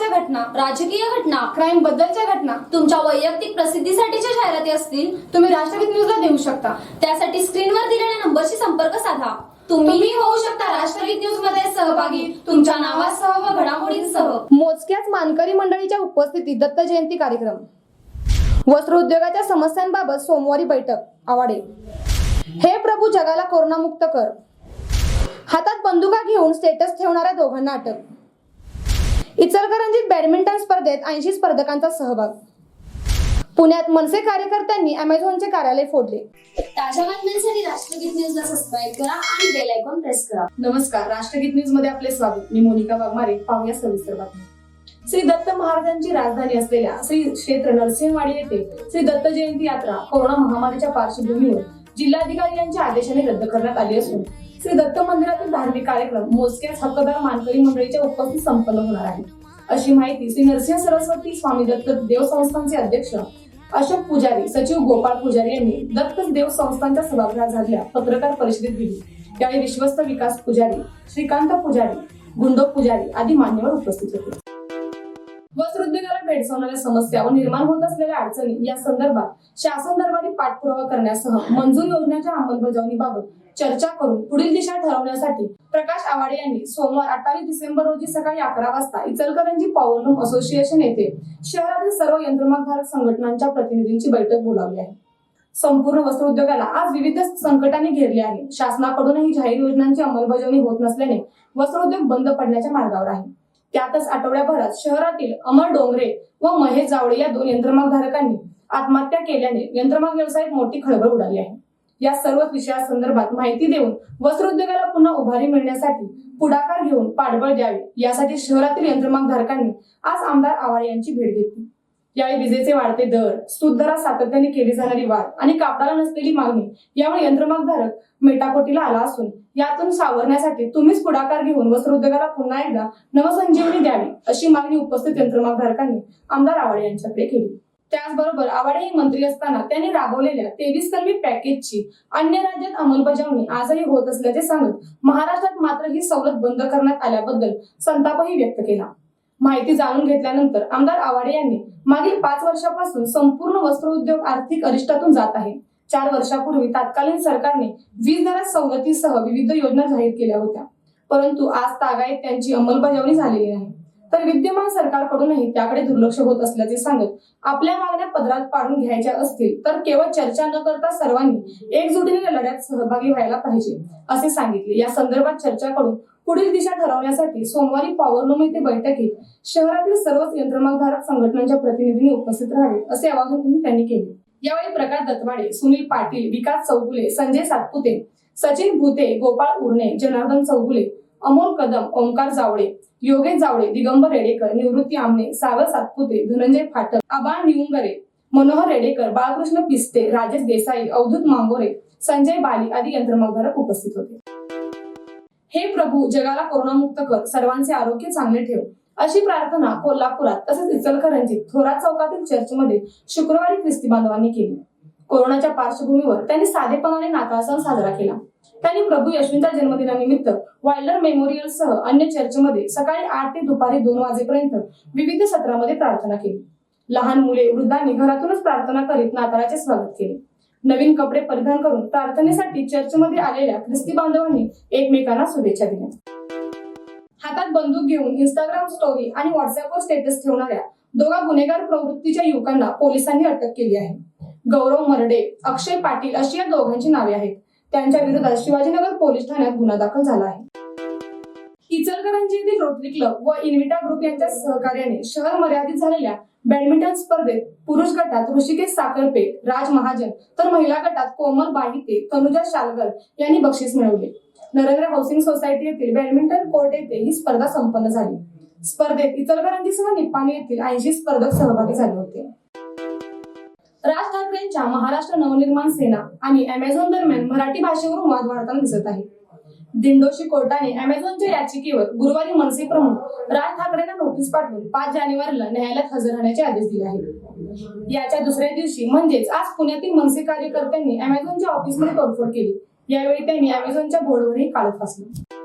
उत्साहाच्या घटना राजकीय घटना क्राईम बद्दलच्या घटना तुमच्या वैयक्तिक प्रसिद्धीसाठीच्या जाहिराती असतील तुम्ही राष्ट्रगीत न्यूजला देऊ शकता. त्यासाठी स्क्रीनवर दिलेल्या नंबरशी संपर्क साधा. तुम्हीही होऊ शकता राष्ट्रगीत न्यूजमध्ये सहभागी. तुमच्या नावासह व घडामोडींसह. मोजक्याच मानकरी मंडळीच्या उपस्थितीत दत्त जयंती कार्यक्रम. वस्त्र उद्योगाच्या समस्यांबाबत सोमवारी बैठक. आवाडे. हे प्रभू जगाला कोरोनामुक्त कर. हातात बंदुका घेऊन स्टेटस ठेवणाऱ्या दोघांना अटक. इचलकरंजीत बॅडमिंटन स्पर्धेत ऐंशी स्पर्धकांचा सहभाग. पुण्यात मनसे कार्यकर्त्यांनी अमेझॉनचे कार्यालय फोडले. ताज्या बातम्यांसाठी राष्ट्रगीत न्यूजला सबस्क्राईब करा आणि बेल आयकॉन प्रेस करा. नमस्कार राष्ट्रगीत न्यूजमध्ये आपले स्वागत. मी मोनिका वाघमारे. पाहूया सविस्तर बातमी श्री दत्त महाराजांची राजधानी असलेल्या श्री क्षेत्र नरसिंहवाडी येथे श्री दत्त जयंती यात्रा कोरोना महामारीच्या पार्श्वभूमीवर जिल्हाधिकारी यांच्या आदेशाने रद्द करण्यात आली असून श्री दत्त मंदिरातील धार्मिक कार्यक्रम मोजक्याच हक्कदार मानकरी मंडळीच्या उपस्थित संपन्न होणार आहे. अशी माहिती श्री नरसिंह सरस्वती स्वामी दत्त देव संस्थानचे अध्यक्ष अशोक पुजारी सचिव गोपाळ पुजारी यांनी दत्त देव संस्थांच्या सभागृहात झालेल्या पत्रकार परिषदेत दिली. त्यावेळी विश्वस्त विकास पुजारी श्रीकांत पुजारी गुंडो पुजारी आदी मान्यवर उपस्थित होते. भेडसावणाऱ्या समस्या व निर्माण होत असलेल्या अडचणी या संदर्भात शासन दरबारी पाठपुरावा करण्यासह मंजूर योजनेच्या अंमलबजावणीबाबत चर्चा करून पुढील दिशा ठरवण्यासाठी प्रकाश आवाडे यांनी सोमवार अठ्ठावीस डिसेंबर रोजी सकाळी अकरा वाजता इचलकरंजी पॉवरलूम असोसिएशन येथे शहरातील सर्व यंत्रमागधारक संघटनांच्या प्रतिनिधींची बैठक बोलावली आहे. संपूर्ण वस्त्र उद्योगाला आज विविध संकटाने घेरले आहे. शासनाकडूनही जाहीर योजनांची अंमलबजावणी होत नसल्याने वस्त्रोद्योग बंद पडण्याच्या मार्गावर आहे. त्यातच आठवड्याभरात शहरातील अमर डोंगरे व महेश जावळे या दोन यंत्रमागधारकांनी आत्महत्या केल्याने यंत्रमाग व्यवसायात मोठी खळबळ उडाली आहे. या सर्व विषयासंदर्भात माहिती देऊन वस्त्रोद्योगाला पुन्हा उभारी मिळण्यासाठी पुढाकार घेऊन पाठबळ द्यावे यासाठी शहरातील यंत्रमागधारकांनी आज आमदार आवाळे यांची भेट घेतली. यावेळी विजेचे वाढते दर सूत दरात सातत्याने केली जाणारी वाढ आणि कापडाला नसलेली मागणी यामुळे यंत्रमागधारक मेटाकोटीला आला असून यातून सावरण्यासाठी तुम्हीच पुढाकार घेऊन वस्त्रोद्योगाला पुन्हा एकदा नवसंजीवनी द्यावी अशी मागणी उपस्थित यंत्रमागधारकांनी आमदार आवाडे यांच्याकडे केली. त्याचबरोबर आवाडे हे मंत्री असताना त्यांनी राबवलेल्या तेवीस कलमी पॅकेजची अन्य राज्यात अंमलबजावणी आजही होत असल्याचे सांगत महाराष्ट्रात मात्र ही सवलत बंद करण्यात आल्याबद्दल संतापही व्यक्त केला. माहिती जाणून घेतल्यानंतर आमदार आवाडे यांनी मागील पाच वर्षापासून संपूर्ण वस्त्र उद्योग आर्थिक अरिष्टातून जात आहे. चार वर्षापूर्वी तत्कालीन सरकारने वीज दरात सवलतीसह विविध योजना जाहीर केल्या होत्या. परंतु आज तागायत त्यांची अंमलबजावणी झालेली नाही. तर विद्यमान सरकारकडूनही त्याकडे दुर्लक्ष होत असल्याचे सांगत आपल्या मागण्या पदरात पाडून घ्यायच्या असतील तर केवळ चर्चा न करता सर्वांनी एकजुटीने लढ्यात सहभागी व्हायला पाहिजे असे सांगितले. या संदर्भात चर्चा करून पुढील दिशा ठरवण्यासाठी सोमवारी पॉवरलूम येथे बैठकीत शहरातील सर्वच यंत्रमागधारक संघटनांच्या प्रतिनिधींनी उपस्थित राहावे असे आवाहन त्यांनी केले. यावेळी प्रकाश दत्तवाडे सुनील पाटील विकास चौगुले संजय सातपुते सचिन भूते गोपाळ उर्णे जनार्दन चौगुले अमोल कदम ओंकार जावळे योगेश जावळे दिगंबर रेडेकर निवृत्ती आमने सागर सातपुते धनंजय फाटक आबाळ निवंगरे मनोहर रेडेकर बाळकृष्ण पिस्ते राजेश देसाई अवधूत मांगोरे संजय बाली आदी यंत्रमागधारक उपस्थित होते. हे प्रभू जगाला कोरोनामुक्त कर सर्वांचे आरोग्य चांगले ठेव. अशी प्रार्थना कोल्हापुरात तसेच इचलकरंजीत थोरात चौकातील चर्चमध्ये शुक्रवारी ख्रिस्ती बांधवांनी केली. कोरोनाच्या पार्श्वभूमीवर त्यांनी साधेपणाने नाताळ सण साजरा केला. त्यांनी प्रभू येशूंच्या जन्मदिनानिमित्त वायलर मेमोरियल सह अन्य चर्चमध्ये सकाळी आठ ते दुपारी दोन वाजेपर्यंत विविध सत्रामध्ये प्रार्थना केली. लहान मुले वृद्धांनी घरातूनच प्रार्थना करीत नाताळाचे स्वागत केले. नवीन कपडे परिधान करून प्रार्थनेसाठी चर्चमध्ये आलेल्या ख्रिस्ती बांधवांनी एकमेकांना शुभेच्छा दिल्या. हातात बंदूक घेऊन इंस्टाग्राम स्टोरी आणि व्हॉट्सअपवर स्टेटस ठेवणाऱ्या दोघा गुन्हेगार प्रवृत्तीच्या युवकांना पोलिसांनी अटक केली आहे. गौरव मर्डे अक्षय पाटील अशी या दोघांची नावे आहेत. त्यांच्या विरोधात शिवाजीनगर पोलीस ठाण्यात गुन्हा दाखल झाला आहे. इचलकरंजी येथील रोटरी क्लब व इन्व्हिटा ग्रुप यांच्या सहकार्याने शहर मर्यादित झालेल्या बॅडमिंटन स्पर्धेत पुरुष गटात ऋषिकेश साखरपे राज महाजन तर महिला गटात कोमल बाहिते तनुजा शालगर यांनी बक्षीस मिळवले. नरेंद्र हाऊसिंग सोसायटी येथील बॅडमिंटन कोर्ट येथे ही स्पर्धा संपन्न झाली. स्पर्धेत इचलकरंजीसह निपाणी येथील ऐंशी स्पर्धक सहभागी झाले होते. राज ठाकरेंच्या महाराष्ट्र नवनिर्माण सेना आणि अमेझॉन दरम्यान मराठी भाषेवरून वाद वाढताना दिसत आहे. दिंडोशी कोर्टाने अमेझॉनच्या याचिकेवर गुरुवारी मनसे प्रमुख राज ठाकरेंना नोटीस पाठवून पाच जानेवारीला न्यायालयात हजर राहण्याचे आदेश दिले आहेत. याच्या दुसऱ्या दिवशी म्हणजेच आज पुण्यातील मनसे कार्यकर्त्यांनी अमेझॉनच्या ऑफिसमध्ये तोडफोड केली. यावेळी त्यांनी अमेझॉनच्या बोर्डवरही काळत फासले